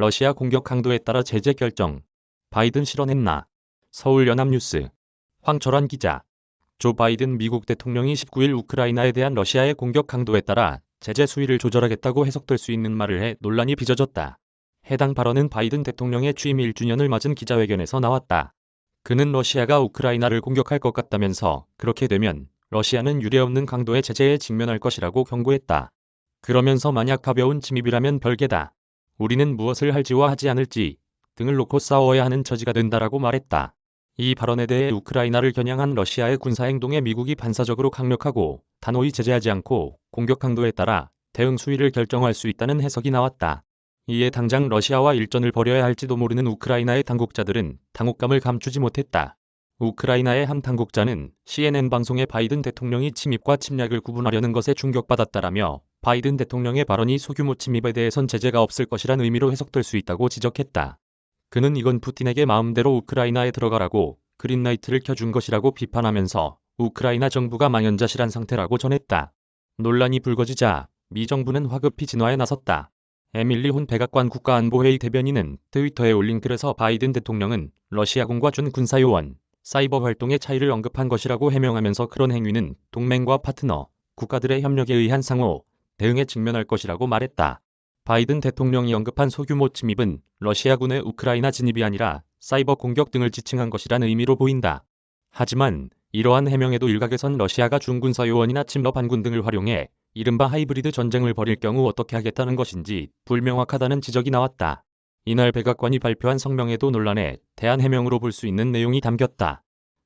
러시아 공격 강도에 따라 제재 결정. 바이든 실언했나? 서울 연합뉴스. 황철환 기자. 조 바이든 미국 대통령이 19일 우크라이나에 대한 러시아의 공격 강도에 따라 제재 수위를 조절하겠다고 해석될 수 있는 말을 해 논란이 빚어졌다. 해당 발언은 바이든 대통령의 취임 1주년을 맞은 기자회견에서 나왔다. 그는 러시아가 우크라이나를 공격할 것 같다면서 그렇게 되면 러시아는 유례없는 강도의 제재에 직면할 것이라고 경고했다. 그러면서 만약 가벼운 침입이라면 별개다. 우리는 무엇을 할지와 하지 않을지 등을 놓고 싸워야 하는 처지가 된다라고 말했다. 이 발언에 대해 우크라이나를 겨냥한 러시아의 군사 행동에 미국이 반사적으로 강력하고 단호히 제재하지 않고 공격 강도에 따라 대응 수위를 결정할 수 있다는 해석이 나왔다. 이에 당장 러시아와 일전을 벌여야 할지도 모르는 우크라이나의 당국자들은 당혹감을 감추지 못했다. 우크라이나의 한 당국자는 CNN 방송에 바이든 대통령이 침입과 침략을 구분하려는 것에 충격받았다라며 바이든 대통령의 발언이 소규모 침입에 대해선 제재가 없을 것이란 의미로 해석될 수 있다고 지적했다. 그는 이건 푸틴에게 마음대로 우크라이나에 들어가라고 그린라이트를 켜준 것이라고 비판하면서 우크라이나 정부가 망연자실한 상태라고 전했다. 논란이 불거지자 미 정부는 화급히 진화에 나섰다. 에밀리 혼 백악관 국가안보회의 대변인은 트위터에 올린 글에서 바이든 대통령은 러시아군과 준 군사요원, 사이버 활동의 차이를 언급한 것이라고 해명하면서 그런 행위는 동맹과 파트너, 국가들의 협력에 의한 상호, 대응에 직면할 것이라고 말했다. 바이든 대통령이 언급한 소규모 침입은 러시아군의 우크라이나 진입이 아니라 사이버 공격 등을 지칭한 것이란 의미로 보인다. 하지만 이러한 해명에도 일각에선 러시아가 중군사 요원이나 침러 반군 등을 활용해 이른바 하이브리드 전쟁을 벌일 경우 어떻게 하겠다는 것인지 불명확하다는 지적이 나왔다. 이날 백악관이 발표한 성명에도 논란에 대한 해명으로 볼 수 있는 내용이 담겼다.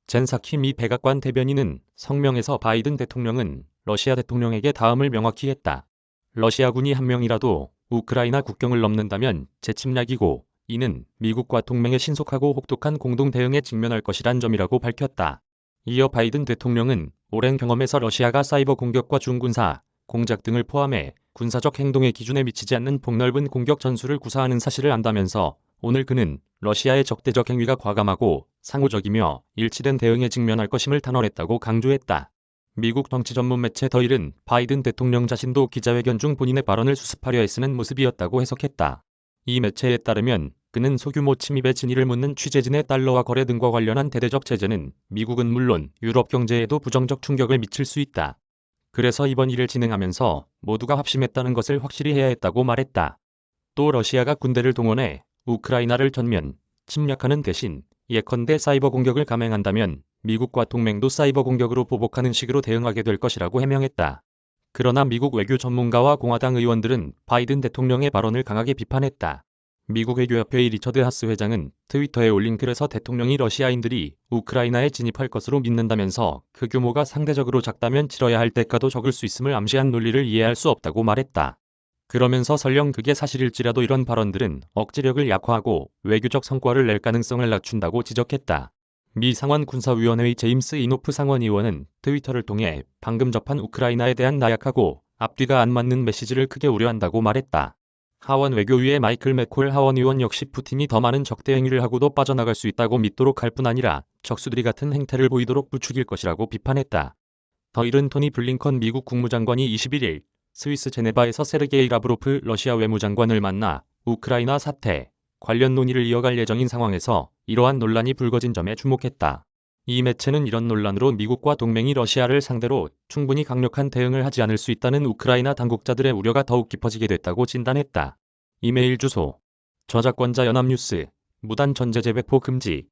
젠사키 미 백악관 대변인은 성명에서 바이든 대통령은 러시아 대통령에게 다음을 명확히 했다. 러시아군이 한 명이라도 우크라이나 국경을 넘는다면 재침략이고 이는 미국과 동맹의 신속하고 혹독한 공동 대응에 직면할 것이란 점이라고 밝혔다. 이어 바이든 대통령은 오랜 경험에서 러시아가 사이버 공격과 중군사, 공작 등을 포함해 군사적 행동의 기준에 미치지 않는 폭넓은 공격 전술을 구사하는 사실을 안다면서 오늘 그는 러시아의 적대적 행위가 과감하고 상호적이며 일치된 대응에 직면할 것임을 단언했다고 강조했다. 미국 정치 전문 매체 더일은 바이든 대통령 자신도 기자회견 중 본인의 발언을 수습하려 애쓰는 모습이었다고 해석했다. 이 매체에 따르면 그는 소규모 침입의 진위를 묻는 취재진의 달러와 거래 등과 관련한 대대적 제재는 미국은 물론 유럽 경제에도 부정적 충격을 미칠 수 있다. 그래서 이번 일을 진행하면서 모두가 합심했다는 것을 확실히 해야 했다고 말했다. 또 러시아가 군대를 동원해 우크라이나를 전면 침략하는 대신 예컨대 사이버 공격을 감행한다면 미국과 동맹도 사이버 공격으로 보복하는 식으로 대응하게 될 것이라고 해명했다. 그러나 미국 외교 전문가와 공화당 의원들은 바이든 대통령의 발언을 강하게 비판했다. 미국 외교협회의 리처드 하스 회장은 트위터에 올린 글에서 대통령이 러시아인들이 우크라이나에 진입할 것으로 믿는다면서 그 규모가 상대적으로 작다면 치러야 할 대가도 적을 수 있음을 암시한 논리를 이해할 수 없다고 말했다. 그러면서 설령 그게 사실일지라도 이런 발언들은 억지력을 약화하고 외교적 성과를 낼 가능성을 낮춘다고 지적했다. 미 상원 군사위원회의 제임스 이노프 상원 의원은 트위터를 통해 방금 접한 우크라이나에 대한 나약하고 앞뒤가 안 맞는 메시지를 크게 우려한다고 말했다. 하원 외교위의 마이클 맥콜 하원 의원 역시 푸틴이 더 많은 적대 행위를 하고도 빠져나갈 수 있다고 믿도록 할 뿐 아니라 적수들이 같은 행태를 보이도록 부추길 것이라고 비판했다. 더 이른 토니 블링컨 미국 국무장관이 21일 스위스 제네바에서 세르게이 라브로프 러시아 외무장관을 만나 우크라이나 사태 관련 논의를 이어갈 예정인 상황에서 이러한 논란이 불거진 점에 주목했다. 이 매체는 이런 논란으로 미국과 동맹이 러시아를 상대로 충분히 강력한 대응을 하지 않을 수 있다는 우크라이나 당국자들의 우려가 더욱 깊어지게 됐다고 진단했다. 이메일 주소. 저작권자 연합뉴스. 무단 전제 재배포 금지